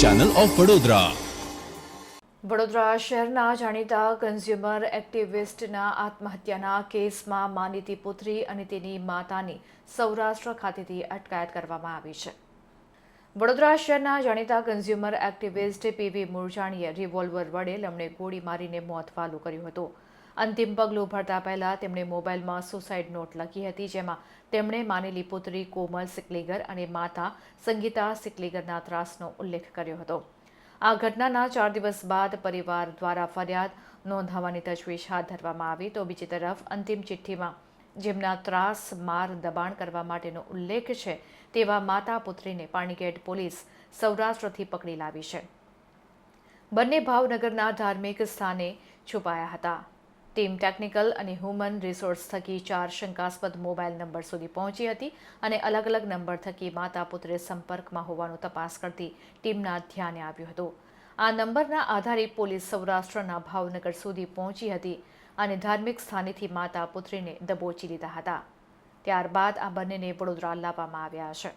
Channel of Vadodara Vadodara શહેરના જાણીતા consumer એક્ટિવિસ્ટના આત્મહત્યાના કેસમાં માનીતી પુત્રી અને તેની માતાની સૌરાષ્ટ્ર ખાતેથી અટકાયત કરવામાં આવી છે. વડોદરા શહેરના જાણીતા કન્ઝ્યુમર એક્ટિવિસ્ટ પીવી મુરજાણીએ રિવોલ્વર વડે લમણે ગોળી મારીને મોત વાલું કર્યું હતું. અંતિમ પગલું ભરતા પહેલાં તેમણે મોબાઈલમાં સુસાઇડ નોટ લખી હતી, જેમાં તેમણે માનેલી પુત્રી કોમલ સિકલીગર અને માતા સંગીતા સિકલીગરના ત્રાસનો ઉલ્લેખ કર્યો હતો. આ ઘટનાના ચાર દિવસ બાદ પરિવાર દ્વારા ફરિયાદ નોંધાવવાની તજવીજ હાથ ધરવામાં આવી. તો બીજી તરફ અંતિમ ચિઠ્ઠીમાં જેમના ત્રાસ માર દબાણ કરવા માટેનો ઉલ્લેખ છે, તેવા માતા પુત્રીને પાણીગેટ પોલીસ સૌરાષ્ટ્રથી પકડી લાવી છે. બંને ભાવનગરના ધાર્મિક સ્થાને છુપાયા હતા. ટીમ ટેકનિકલ અને હ્યુમન રિસોર્સ થકી ચાર શંકાસ્પદ મોબાઈલ નંબર સુધી પહોંચી હતી અને અલગ અલગ નંબર થકી માતા પુત્રે સંપર્કમાં હોવાનું તપાસ કરતી ટીમના ધ્યાને આવ્યું હતું. આ નંબરના આધારે પોલીસ સૌરાષ્ટ્રના ભાવનગર સુધી પહોંચી હતી અને ધાર્મિક સ્થાનેથી માતા પુત્રીને દબોચી લીધા હતા. ત્યારબાદ આ બંનેને વડોદરા લાવવામાં આવ્યા છે.